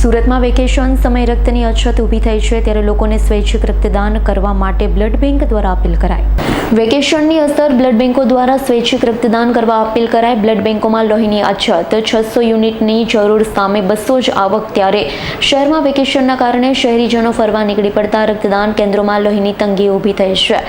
સુરતમાં વેકેશન સમયે રક્તની અછત ઊભી થઈ છે ત્યારે લોકોને સ્વૈચ્છિક રક્તદાન કરવા માટે બ્લડ બેંક દ્વારા અપીલ કરાઈ. વેકેશનની અસર બ્લડ બેંકો દ્વારા સ્વૈચ્છિક રક્તદાન કરવા અપીલ કરાઈ. બ્લડ બેંકોમાં લોહીની અછત, છસો યુનિટની જરૂર સામે બસો જ આવક ત્યારે શહેરમાં વેકેશનના કારણે શહેરીજનો ફરવા નીકળી પડતા રક્તદાન કેન્દ્રોમાં લોહીની તંગી ઊભી થઈ છે.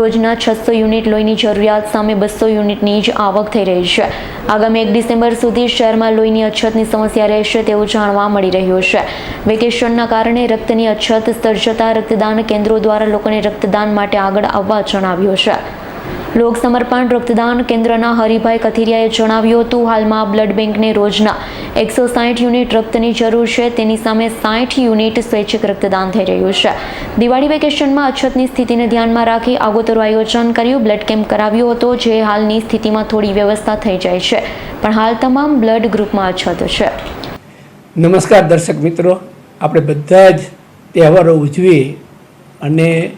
રોજના છસો યુનિટ લોહીની જરૂરિયાત સામે બસો યુનિટની જ આવક થઈ રહી છે. આગામી એક ડિસેમ્બર સુધી શહેરમાં લોહીની અછતની સમસ્યા રહેશે તેવું જાણવા મળી રહ્યું છે. વેકેશનના કારણે રક્તની અછત સર્જતા રક્તદાન કેન્દ્રો દ્વારા લોકોને રક્તદાન માટે આગળ આવવા જણાવ્યું છે. લોક સમર્પણ રક્તદાન કેન્દ્રના હરિભાઈ કથિરિયાએ જણાવ્યું હતું, હાલમાં બ્લડ બેંકને રોજના એકસો સાઠ યુનિટ રક્તની જરૂર છે. તેની સામે સાઠ યુનિટ સ્વૈચ્છિક રક્તદાન થઈ રહ્યું છે. દિવાળી વેકેશનમાં અછતની સ્થિતિને ધ્યાનમાં રાખી આગોતરું આયોજન કર્યું. બ્લડ કેમ્પ કરાવ્યો હતો, જે હાલની સ્થિતિમાં થોડી વ્યવસ્થા થઈ જાય છે. પણ હાલ તમામ બ્લડ ગ્રુપમાં અછત છે. નમસ્કાર દર્શક મિત્રો. આપણે બધા જ તહેવારો ઉજવીએ અને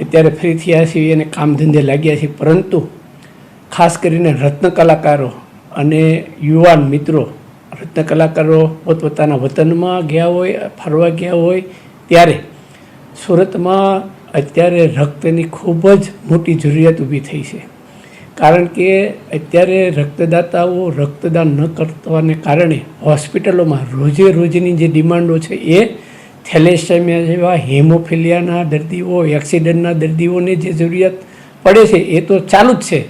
અત્યારે ફ્રી થયા છીએ અને કામ ધંધે લાગ્યા છીએ. પરંતુ ખાસ કરીને રત્ન કલાકારો અને યુવાન મિત્રો, રત્ન કલાકારો પોતપોતાના વતનમાં ગયા હોય, ફરવા ગયા હોય, ત્યારે સુરતમાં અત્યારે રક્તની ખૂબ જ મોટી જરૂરિયાત ઊભી થઈ છે. કારણ કે અત્યારે રક્તદાતાઓ રક્તદાન ન કરવાને કારણે હોસ્પિટલોમાં રોજે રોજની જે ડિમાન્ડો છે એ થેલેસેમિયા જેવા હેમોફિલિયાના દર્દીઓ, એક્સિડન્ટના દર્દીઓને જે જરૂરિયાત પડે છે એ તો ચાલુ જ છે.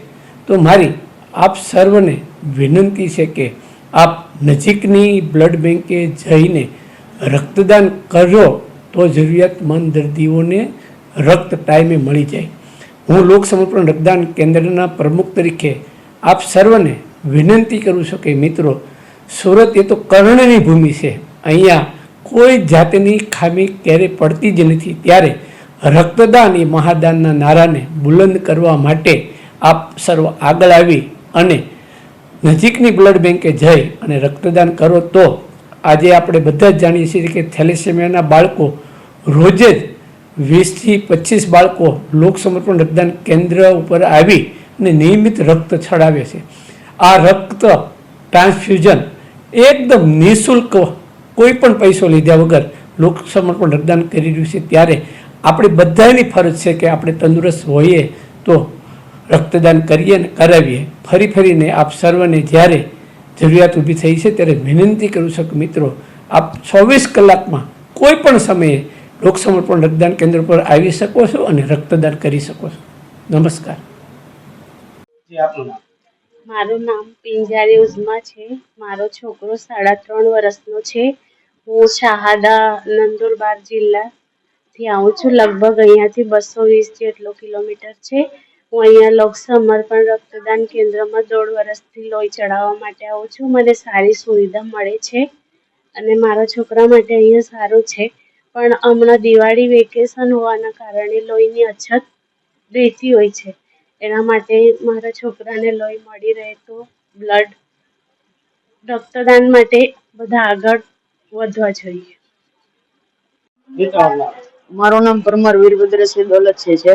તો મારી આપ સર્વને વિનંતી છે કે આપ નજીકની બ્લડ બેંકે જઈને રક્તદાન કરજો તો જરૂરિયાતમંદ દર્દીઓને રક્ત ટાઈમે મળી જાય. હું લોક રક્તદાન કેન્દ્રના પ્રમુખ તરીકે આપ સર્વને વિનંતી કરું છું કે મિત્રો, સુરત એ તો કર્ણની ભૂમિ છે. અહીંયા કોઈ જાતની ખામી ક્યારે પડતી જ નથી. ત્યારે રક્તદાન એ મહાદાનના નારાને બુલંદ કરવા માટે આપ સર્વ આગળ આવી અને નજીકની બ્લડ બેંકે જઈ અને રક્તદાન કરો. તો આજે આપણે બધા જ જાણીએ છીએ કે થેલેસેમિયાના બાળકો રોજે જ વીસથી પચીસ બાળકો લોક સમર્પણ રક્તદાન કેન્દ્ર ઉપર આવી અને નિયમિત રક્ત છડાવે છે. આ રક્ત ટ્રાન્સફ્યુઝન એકદમ નિઃશુલ્ક કોઈ પણ પૈસો લીધા વગર લોક સમર્પણ રક્તદાન કરી રહ્યું છે. ત્યારે આપણે બધાની ફરજ છે કે આપણે તંદુરસ્ત હોઈએ તો રક્તદાન કરીએ ને કરાવીએ. ફરી ફરીને આપ સર્વને જ્યારે જરૂરિયાત ઊભી થઈ છે ત્યારે વિનંતી કરું છું મિત્રો, આપ ચોવીસ કલાકમાં કોઈ પણ સમયે લોક સમર્પણ રક્તદાન કેન્દ્ર પર આવી શકો છો અને રક્તદાન કરી શકો છો. નમસ્કાર. મારું નામ પિંજારી ઉઝમા છે. મારો છોકરો સાડા ત્રણ વર્ષનો છે. હું શાહાદા નંદુરબાર જિલ્લાથી આવું છું. લગભગ અહીંયાથી બસો વીસ જેટલો કિલોમીટર છે. હું અહીંયા લોક સમર્પણ રક્તદાન કેન્દ્રમાં દોઢ વર્ષથી લોહી ચડાવવા માટે આવું છું. મને સારી સુવિધા મળે છે અને મારા છોકરા માટે અહીંયા સારું છે. પણ હમણાં દિવાળી વેકેશન હોવાના કારણે લોહીની અછત રહેતી હોય છે. એના માટે મારા છોકરાને લોહી મળી રહે તો બ્લડ રક્તદાન માટે બધા આગળ વધવા જોઈએ. મારું નામ પરમાર વીરભદ્રસિંહ દોલત છે.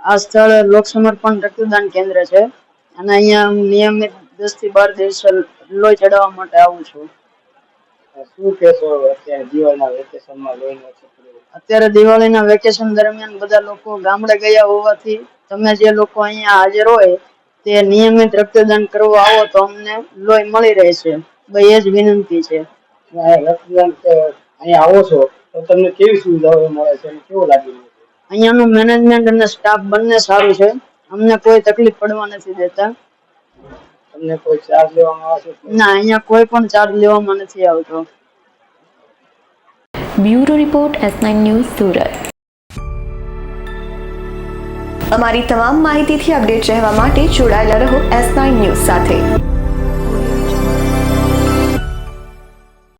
આ સ્થળ લોક સમર્પણ રક્તદાન કેન્દ્ર છે. અને અહીંયા નિયમિત દસથી બાર દિવસ લોહી ચડાવવા માટે આવું છું. શું કહેશો અત્યારે દિવાળીના વેકેશનમાં અત્યારે દિવાળીના વેકેશન દરમિયાન બધા લોકો ગામડે ગયા હોવાથી તમે જે લોકો અહીંયા હાજર હોય તે નિયમિત રક્તદાન કરવા આવો તો અમને લોહી મળી રહેશે. એ જ વિનંતી છે. રક્તદાન અહીંયા આવો છો તો તમને કેવી સુવિધાઓ મળે છે અને કેવું લાગી રહ્યું છે? અહીંયાનું મેનેજમેન્ટ અને સ્ટાફ બંને સારું છે. અમને કોઈ તકલીફ પડવા નથી દેતા. તમને કોઈ ચાર્જ લેવામાં આવશે? ના અહીંયા કોઈ પણ ચાર્જ લેવામાં નથી આવતો. Bureau report S nine news Surat. અમારી તમામ માહિતીથી અપડેટ રહેવા માટે જોડાયેલા રહો એસ નાઇન ન્યૂઝ સાથે.